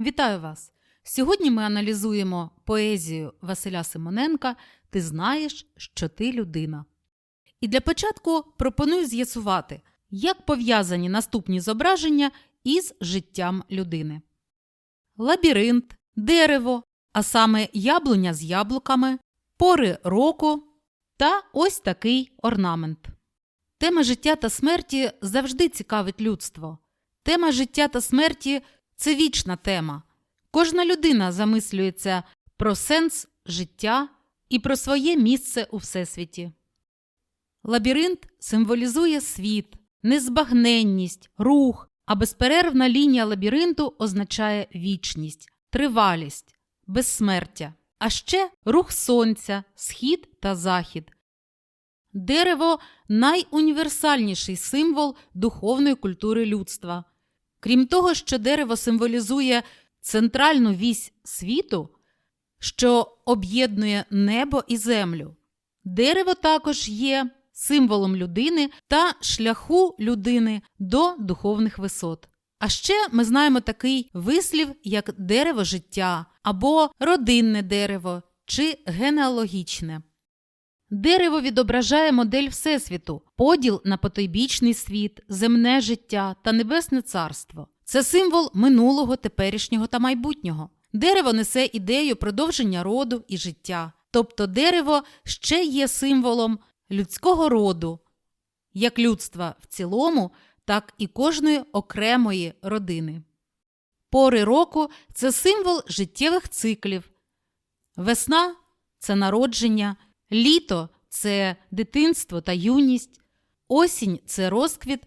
Вітаю вас! Сьогодні ми аналізуємо поезію Василя Симоненка Ти знаєш, що ти людина. І для початку пропоную з'ясувати, як пов'язані наступні зображення із життям людини. Лабіринт, дерево, а саме яблуня з яблуками, пори року та ось такий орнамент. Тема життя та смерті завжди цікавить людство. Тема життя та смерті це вічна тема. Кожна людина замислюється про сенс життя і про своє місце у всесвіті. Лабіринт символізує світ, незбагненність, рух, а безперервна лінія лабіринту означає вічність, тривалість, безсмертя, а ще рух сонця, схід та захід. Дерево найуніверсальніший символ духовної культури людства. Крім того, що дерево символізує центральну вісь світу, що об'єднує небо і землю. Дерево також є символом людини та шляху людини до духовних висот. А ще ми знаємо такий вислів, як дерево життя або родинне дерево чи генеалогічне. Дерево відображає модель Всесвіту, поділ на потойбічний світ, земне життя та небесне царство. Це символ минулого, теперішнього та майбутнього. Дерево несе ідею продовження роду і життя. Тобто дерево ще є символом людського роду, як людства в цілому, так і кожної окремої родини. Пори року це символ життєвих циклів. Весна це народження, літо це дитинство та юність, осінь це розквіт,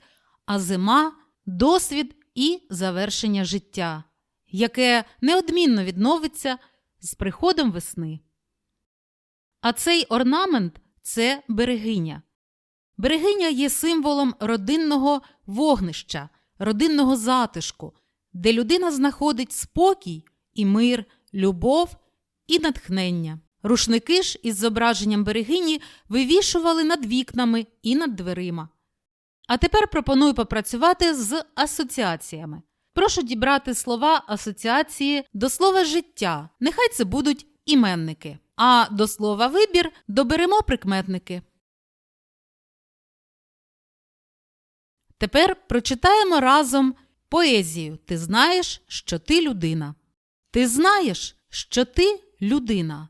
а зима досвід і завершення життя, яке неодмінно відновиться з приходом весни. А цей орнамент це берегиня. Берегиня є символом родинного вогнища, родинного затишку, де людина знаходить спокій і мир, любов і натхнення. Рушники ж із зображенням берегині вивішували над вікнами і над дверима. А тепер пропоную попрацювати з асоціаціями. Прошу дібрати слова асоціації до слова життя. Нехай це будуть іменники. А до слова вибір доберемо прикметники. Тепер прочитаємо разом поезію Ти знаєш, що ти людина. Ти знаєш, що ти людина.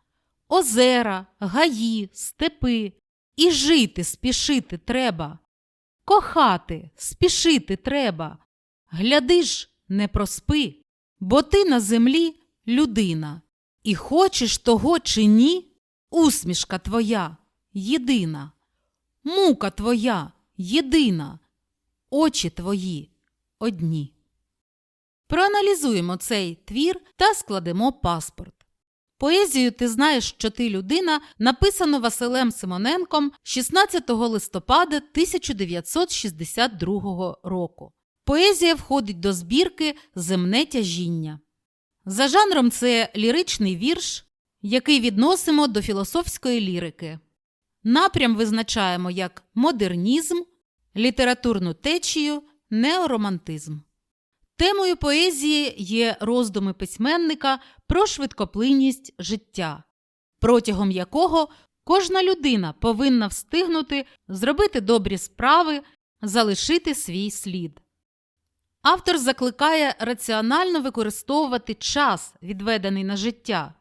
озера, гаї, степи, і жити спішити треба, кохати спішити треба. Гляди ж, не проспи, бо ти на землі людина, і хочеш того чи ні, усмішка твоя єдина, мука твоя єдина, очі твої одні. Проаналізуємо цей твір та складемо паспорт. Поезію Ти знаєш, що ти людина написано Василем Симоненком 16 листопада 1962 року. Поезія входить до збірки Земне тяжіння. За жанром це ліричний вірш, який відносимо до філософської лірики. Напрям визначаємо як модернізм, літературну течію, неоромантизм. Темою поезії є роздуми письменника про швидкоплинність життя, протягом якого кожна людина повинна встигнути зробити добрі справи, залишити свій слід. Автор закликає раціонально використовувати час, відведений на життя,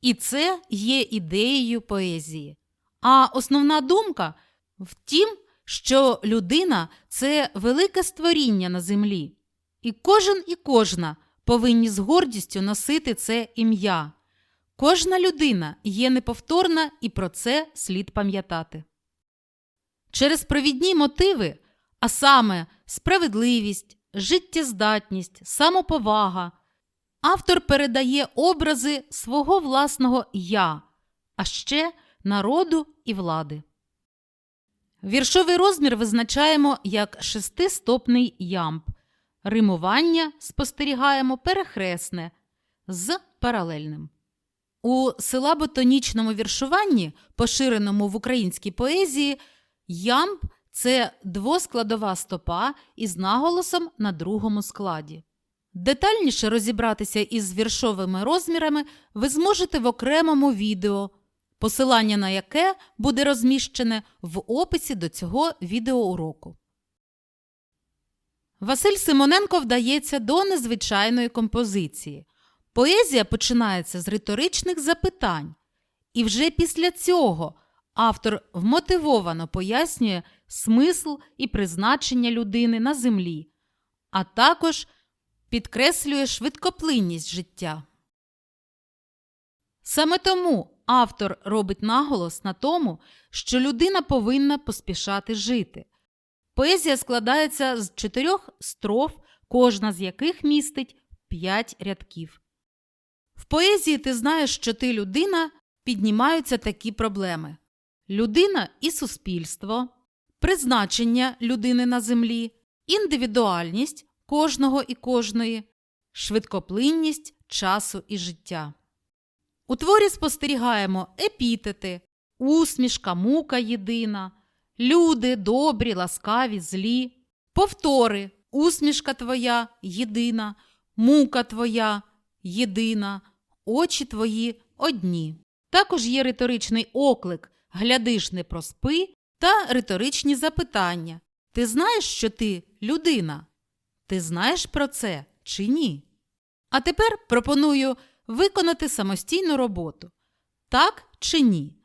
і це є ідеєю поезії. А основна думка в тім, що людина це велике створіння на землі. І кожен і кожна повинні з гордістю носити це ім'я. Кожна людина є неповторна і про це слід пам'ятати. Через провідні мотиви, а саме справедливість, життєздатність, самоповага, автор передає образи свого власного я, а ще народу і влади. Віршовий розмір визначаємо як шестистопний ямб. Римування спостерігаємо перехресне з паралельним. У силаботонічному віршуванні, поширеному в українській поезії, ямб це двоскладова стопа із наголосом на другому складі. Детальніше розібратися із віршовими розмірами ви зможете в окремому відео, посилання на яке буде розміщене в описі до цього відеоуроку. Василь Симоненко вдається до незвичайної композиції. Поезія починається з риторичних запитань, і вже після цього автор вмотивовано пояснює смисл і призначення людини на землі, а також підкреслює швидкоплинність життя. Саме тому автор робить наголос на тому, що людина повинна поспішати жити. Поезія складається з чотирьох строф, кожна з яких містить п'ять рядків. В поезії ти знаєш, що ти людина, піднімаються такі проблеми: людина і суспільство, призначення людини на землі, індивідуальність кожного і кожної, швидкоплинність часу і життя. У творі спостерігаємо епітети, усмішка, мука єдина, люди добрі, ласкаві, злі, повтори, усмішка твоя єдина, мука твоя єдина, очі твої одні. Також є риторичний оклик Глядиш, не проспи та риторичні запитання. Ти знаєш, що ти людина? Ти знаєш про це чи ні? А тепер пропоную виконати самостійну роботу. Так чи ні?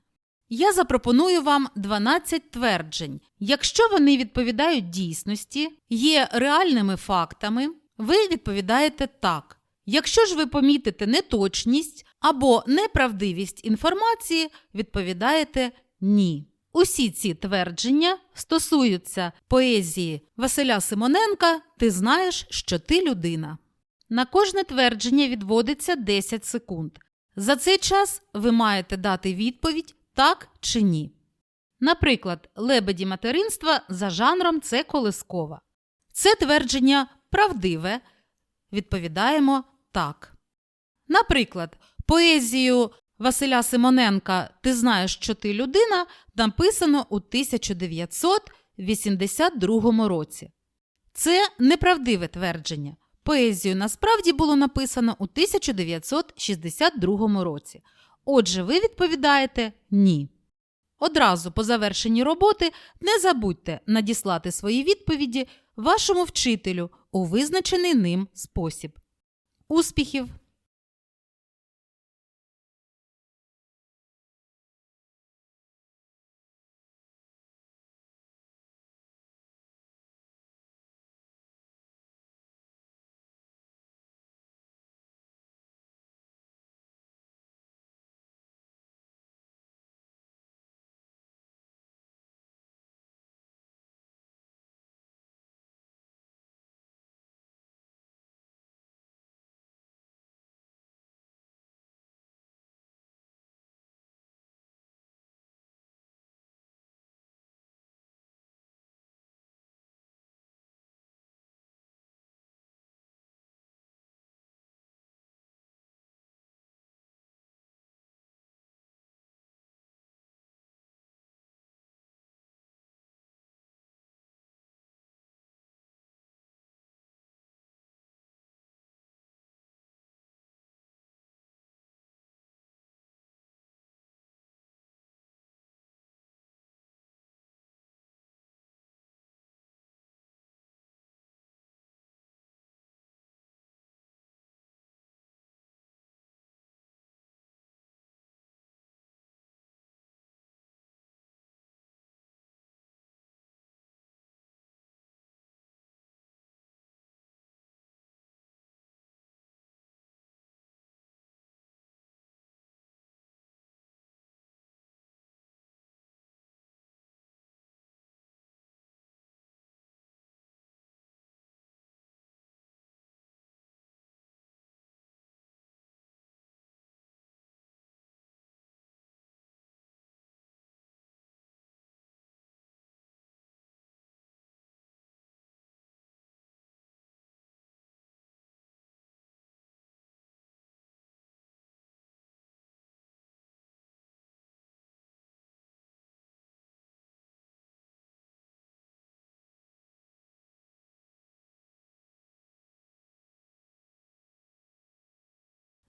Я запропоную вам 12 тверджень. Якщо вони відповідають дійсності, є реальними фактами, ви відповідаєте так. Якщо ж ви помітите неточність або неправдивість інформації, відповідаєте ні. Усі ці твердження стосуються поезії Василя Симоненка Ти знаєш, що ти людина. На кожне твердження відводиться 10 секунд. За цей час ви маєте дати відповідь так чи ні. Наприклад, лебеді материнства за жанром це колискова. Це твердження правдиве. Відповідаємо так. Наприклад, поезію Василя Симоненка Ти знаєш, що ти людина написано у 1982 році. Це неправдиве твердження. Поезію насправді було написано у 1962 році. Отже, ви відповідаєте ні. Одразу по завершенні роботи не забудьте надіслати свої відповіді вашому вчителю у визначений ним спосіб. Успіхів!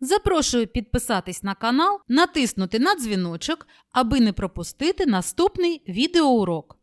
Запрошую підписатись на канал, натиснути на дзвіночок, аби не пропустити наступний відеоурок.